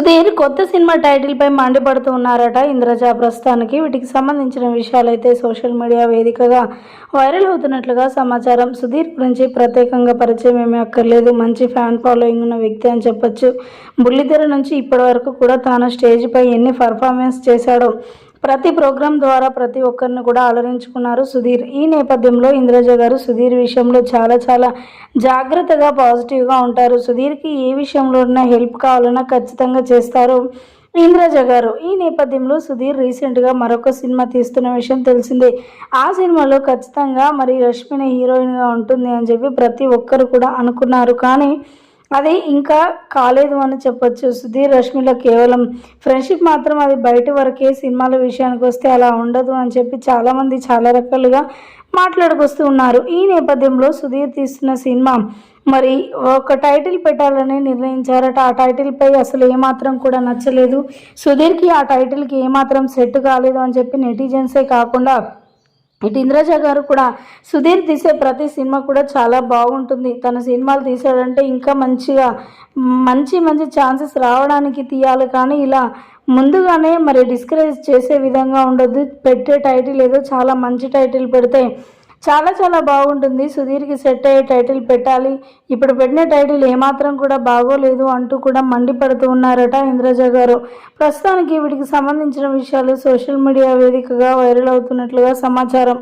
సుధీర్ కొత్త సినిమా టైటిల్పై మండిపడుతూ ఉన్నారట. ఇంద్రజ ప్రస్తుతానికి వీటికి సంబంధించిన విషయాలైతే సోషల్ మీడియా వేదికగా వైరల్ అవుతున్నట్లుగా సమాచారం. సుధీర్ గురించి ప్రత్యేకంగా పరిచయం ఏమీ అక్కర్లేదు. మంచి ఫ్యాన్ ఫాలోయింగ్ ఉన్న వ్యక్తి అని చెప్పొచ్చు. బుల్లితెర నుంచి ఇప్పటి వరకు కూడా తాను స్టేజ్పై ఎన్ని పర్ఫార్మెన్స్ చేశాడో ప్రతి ప్రోగ్రాం ద్వారా ప్రతి ఒక్కరిని కూడా అలరించుకున్నారు. సుధీర్ ఈ నేపథ్యంలో ఇంద్రజ గారు సుధీర్ విషయంలో చాలా చాలా జాగ్రత్తగా పాజిటివ్గా ఉంటారు. సుధీర్కి ఏ విషయంలోనైనా హెల్ప్ కావాలన్నా ఖచ్చితంగా చేస్తారు. ఇంద్రజ గారు ఈ నేపథ్యంలో సుధీర్ రీసెంట్గా మరొక సినిమా తీస్తున్న విషయం తెలిసిందే. ఆ సినిమాలో ఖచ్చితంగా మరి రష్మిని హీరోయిన్గా ఉంటుంది అని చెప్పి ప్రతి ఒక్కరు కూడా అనుకున్నారు. కానీ అది ఇంకా కాలేదు అని చెప్పొచ్చు. సుధీర్ రష్మిలో కేవలం ఫ్రెండ్షిప్ మాత్రం అది బయట వరకే సినిమాల విషయానికి వస్తే అలా ఉండదు అని చెప్పి చాలామంది చాలా రకాలుగా మాట్లాడుకొస్తూ ఉన్నారు. ఈ నేపథ్యంలో సుధీర్ తీస్తున్న సినిమా మరి ఒక టైటిల్ పెట్టాలని నిర్ణయించారట. ఆ టైటిల్పై అసలు ఏమాత్రం కూడా నచ్చలేదు. సుధీర్కి ఆ టైటిల్కి ఏమాత్రం సెట్ కాలేదు అని చెప్పి నెటిజన్సే కాకుండా ఇటు ఇంద్రజ గారు కూడా సుధీర్ తీసే ప్రతి సినిమా కూడా చాలా బాగుంటుంది. తన సినిమాలు తీసాడంటే ఇంకా మంచిగా మంచి మంచి ఛాన్సెస్ రావడానికి తీయాలి. కానీ ఇలా ముందుగానే మరి డిస్కరేజ్ చేసే విధంగా ఉండొద్దు. పెట్టే టైటిల్ ఏదో చాలా మంచి టైటిల్ పెడితే చాలా చాలా బాగుంటుంది. సుధీర్కి సెట్ అయ్యే టైటిల్ పెట్టాలి. ఇప్పుడు పెట్టిన టైటిల్ ఏమాత్రం కూడా బాగోలేదు అంటూ కూడా మండిపడుతూ ఉన్నారట ఇంద్రజ గారు. ప్రస్తుతానికి వీటికి సంబంధించిన విషయాలు సోషల్ మీడియా వేదికగా వైరల్ అవుతున్నట్లుగా సమాచారం.